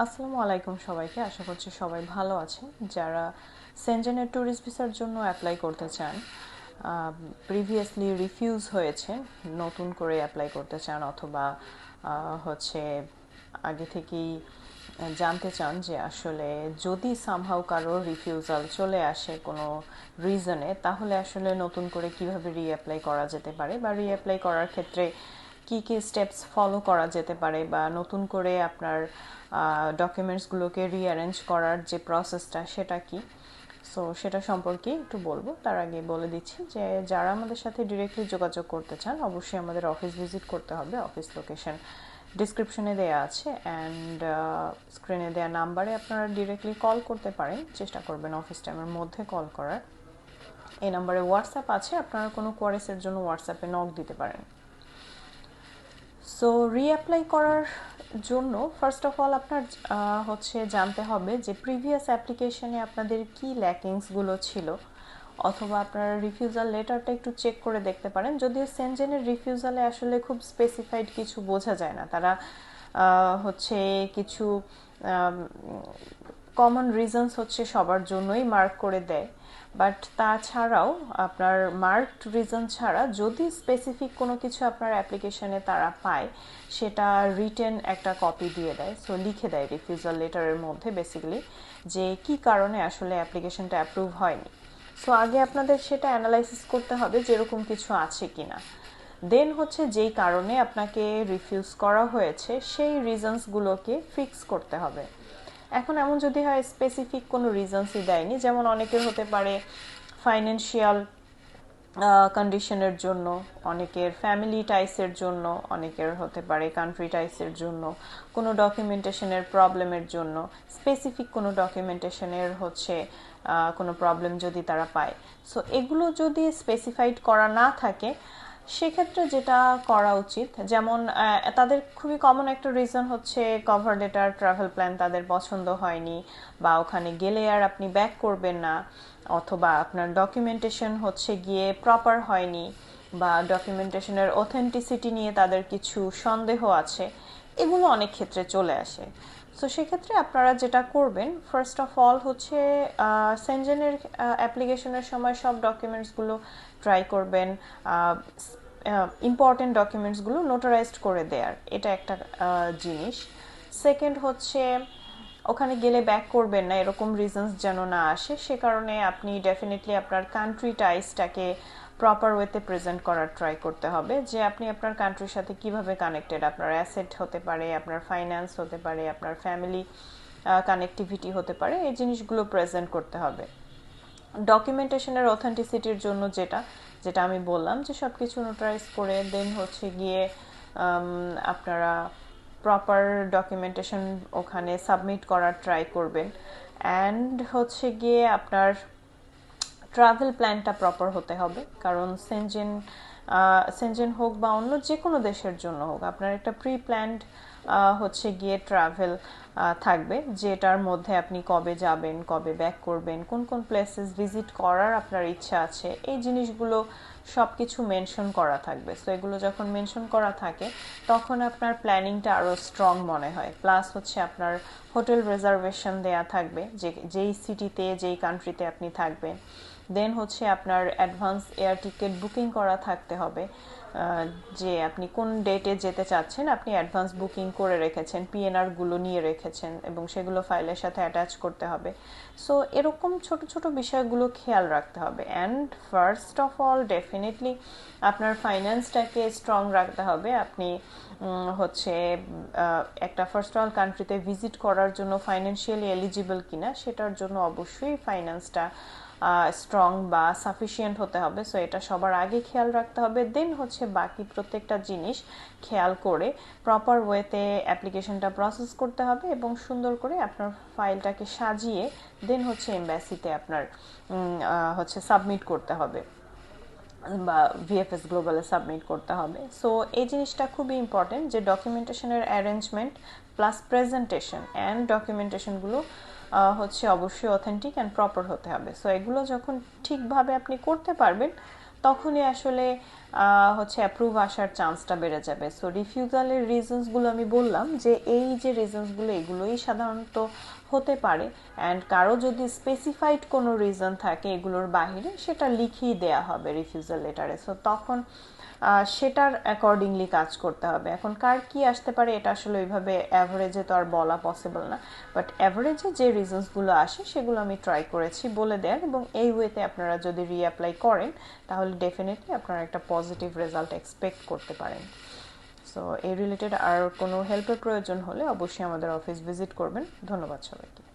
আসসালামু আলাইকুম সবাইকে। আশা করছি সবাই ভালো আছেন। যারা সেনজেনের ট্যুরিস্ট ভিসার জন্য অ্যাপ্লাই করতে চান প্রিভিয়াসলি রিফিউজ হয়েছে, নতুন করে অ্যাপ্লাই করতে চান অথবা হচ্ছে আগে থেকেই জানতে চান যে আসলে যদি সামহাউ কারোর রিফিউজাল চলে আসে কোনো রিজনে তাহলে আসলে নতুন করে কীভাবে রিঅ্যাপ্লাই করা যেতে পারে বা রিঅ্যাপ্লাই করার ক্ষেত্রে কি কি স্টেপস ফলো করা যেতে পারে বা নতুন করে আপনার ডকুমেন্টসগুলোকে রিঅ্যারেঞ্জ করার যে প্রসেসটা সেটা কি? সো সেটা সম্পর্কে একটু বলব। তার আগে বলে দিচ্ছি যে, যারা আমাদের সাথে ডিরেক্টলি যোগাযোগ করতে চান, অবশ্যই আমাদের অফিস ভিজিট করতে হবে। অফিস লোকেশন ডিসক্রিপশনে দেওয়া আছে অ্যান্ড স্ক্রিনে দেওয়া নাম্বারে আপনারা ডিরেক্টলি কল করতে পারেন। চেষ্টা করবেন অফিস টাইমের মধ্যে কল করার। এই নাম্বারে হোয়াটসঅ্যাপ আছে। আপনারা কোনো কোয়ারিসের জন্য হোয়াটসঅ্যাপে নক দিতে পারেন। সো রিঅ্যাপ্লাই করার জন্য ফার্স্ট অফ অল আপনার হচ্ছে জানতে হবে যে প্রিভিয়াস অ্যাপ্লিকেশনে আপনাদের কি ল্যাকিংসগুলো ছিল, অথবা আপনার রিফিউজাল লেটারটা একটু চেক করে দেখতে পারেন। যদিও সেনজেনের রিফিউজালে আসলে খুব স্পেসিফাইড কিছু বোঝা যায় না। তারা হচ্ছে কিছু কমন রিজনস হচ্ছে সবার জন্যই মার্ক করে দেয়। বাট তাছাড়াও আপনার মার্কড রিজন ছাড়া যদি স্পেসিফিক কোনো কিছু আপনার অ্যাপ্লিকেশনে তারা পায়, সেটা রিটেন একটা কপি দিয়ে দেয়। সো লিখে দেয় রিফিউজাল লেটারের মধ্যে বেসিক্যালি যে কি কারণে আসলে অ্যাপ্লিকেশনটা অ্যাপ্রুভ হয়নি। সো আগে আপনাদের সেটা অ্যানালাইসিস করতে হবে যেরকম কিছু আছে কিনা। দেন হচ্ছে যেই কারণে আপনাকে রিফিউজ করা হয়েছে, সেই রিজনসগুলোকে ফিক্স করতে হবে। এখন এমন যদি হয় স্পেসিফিক কোনো রিজনসই দেয়নি, যেমন অনেকের হতে পারে ফাইন্যান্সিয়াল কন্ডিশনের জন্য, অনেকের ফ্যামিলি টাইসের জন্য, অনেকের হতে পারে কান্ট্রি টাইসের জন্য, কোনো ডকুমেন্টেশনের প্রবলেমের জন্য স্পেসিফিক কোনো ডকুমেন্টেশনের হচ্ছে কোনো প্রবলেম যদি তারা পায়। সো এগুলো যদি স্পেসিফাইড করা না থাকে সেক্ষেত্রে যেটা করা উচিত, যেমন তাদের খুবই কমন একটা রিজন হচ্ছে কভার লেটার ট্রাভেল প্ল্যান তাদের পছন্দ হয়নি, বা ওখানে গেলে আর আপনি ব্যাক করবেন না, অথবা আপনার ডকুমেন্টেশন হচ্ছে গিয়ে প্রপার হয়নি, বা ডকুমেন্টেশনের অথেন্টিসিটি নিয়ে তাদের কিছু সন্দেহ আছে, এগুলো অনেক ক্ষেত্রে চলে আসে। সো সেক্ষেত্রে আপনারা যেটা করবেন ফার্স্ট অফ অল হচ্ছে সেনজেনের অ্যাপ্লিকেশনের সময় সব ডকুমেন্টসগুলো ট্রাই করবেন ইম্পর্টেন্ট ডকুমেন্টসগুলো নোটারাইজড করে দেয়ার। এটা একটা জিনিস। সেকেন্ড হচ্ছে, ওখানে গেলে ব্যাক করবেন না, এরকম রিজনস যেন না আসে। সে কারণে আপনি ডেফিনেটলি আপনার কান্ট্রি টাইসটাকে প্রপার ওয়েতে প্রেজেন্ট করার ট্রাই করতে হবে যে আপনি আপনার কান্ট্রির সাথে কীভাবে কানেক্টেড আপনার অ্যাসেট হতে পারে, আপনার ফাইন্যান্স হতে পারে, আপনার ফ্যামিলি কানেক্টিভিটি হতে পারে, এই জিনিসগুলো প্রেজেন্ট করতে হবে। ডকুমেন্টেশনের অথেন্টিসিটির জন্য যেটা যেটা আমি বললাম যে সব কিছু নোটারাইজ করে দেন হচ্ছে গিয়ে আপনারা প্রপার ডকুমেন্টেশন ওখানে সাবমিট করার ট্রাই করবেন। অ্যান্ড হচ্ছে গিয়ে আপনার ট্রাভেল প্ল্যানটা প্রপার হতে হবে। কারণ সেনজেন সেনজেন হোক বা অন্য যে কোনো দেশের জন্য হোক, আপনার একটা প্রি প্ল্যান্ড হচ্ছে গিয়ে ট্রাভেল থাকবে। যেটার মধ্যে আপনি কবে যাবেন, কবে ব্যাক করবেন, কোন কোন প্লেসেস ভিজিট করার আপনার ইচ্ছা আছে, এই জিনিসগুলো সব কিছু মেনশন করা থাকবে। সো এগুলো যখন মেনশন করা থাকে, তখন আপনার প্ল্যানিংটা আরও স্ট্রং মনে হয়। প্লাস হচ্ছে আপনার হোটেল রিজার্ভেশন দেয়া থাকবে, যে, যেই সিটিতে, যেই কান্ট্রিতে আপনি থাকবেন। দেন হচ্ছে আপনার অ্যাডভান্স এয়ার টিকিট বুকিং করা থাকতে হবে। যে আপনি কোন ডেটে যেতে চাচ্ছেন, আপনি অ্যাডভান্স বুকিং করে রেখেছেন পিএনআরগুলো নিয়ে রেখেছেন এবং সেগুলো ফাইলের সাথে অ্যাটাচ করতে হবে। সো এরকম ছোট ছোট বিষয়গুলো খেয়াল রাখতে হবে। And first of all definitely আপনার ফাইন্যান্সটাকে স্ট্রং রাখতে হবে। আপনি হচ্ছে একটা ফার্স্ট অল কান্ট্রিতে ভিজিট করার জন্য ফাইন্যান্সিয়ালি এলিজিবল কিনা, সেটার জন্য অবশ্যই ফাইন্যান্সটা স্ট্রং বা সাফিসিয়েন্ট হতে হবে। সো এটা সবার আগে খেয়াল রাখতে হবে। দেন হচ্ছে বাকি প্রত্যেকটা জিনিস খেয়াল করে প্রপার ওয়েতে অ্যাপ্লিকেশনটা প্রসেস করতে হবে এবং সুন্দর করে আপনার ফাইলটাকে সাজিয়ে দেন হচ্ছে এমব্যাসিতে আপনার হচ্ছে সাবমিট করতে হবে বা ভিএফএস গ্লোবালে সাবমিট করতে হবে। সো এই জিনিসটা খুবই ইম্পর্টেন্ট যে ডকুমেন্টেশনের অ্যারেঞ্জমেন্ট প্লাস প্রেজেন্টেশন অ্যান্ড ডকুমেন্টেশনগুলো হচ্ছে অবশ্যই অথেন্টিক অ্যান্ড প্রপার হতে হবে। সো এগুলো যখন ঠিকভাবে আপনি করতে পারবেন, তখনই আসলে হচ্ছে অ্যাপ্রুভ আসার চান্সটা বেড়ে যাবে। সো রিফিউজালের রিজনসগুলো আমি বললাম যে, এই যে রিজনসগুলো এগুলোই সাধারণত হতে পারে। অ্যান্ড কারও যদি স্পেসিফাইড কোনো রিজন থাকে এগুলোর বাহিরে, সেটা লিখিয়ে দেয়া হবে রিফিউজাল লেটারে সো তখন সেটার অ্যাকর্ডিংলি কাজ করতে হবে। এখন কার কি আসতে পারে, এটা আসলে ওইভাবে অ্যাভারেজে তো আর বলা পসিবল না। বাট অ্যাভারেজে যে রিজনসগুলো আসে, সেগুলো আমি ট্রাই করেছি বলে দেন এবং এই ওয়েতে আপনারা যদি রিঅ্যাপ্লাই করেন, তাহলে ডেফিনেটলি আপনারা একটা পজিটিভ রেজাল্ট এক্সপেক্ট করতে পারেন। সো এই রিলেটেড আর কোনো হেল্পের প্রয়োজন হলে অবশ্যই আমাদের অফিস ভিজিট করবেন। ধন্যবাদ সবাইকে।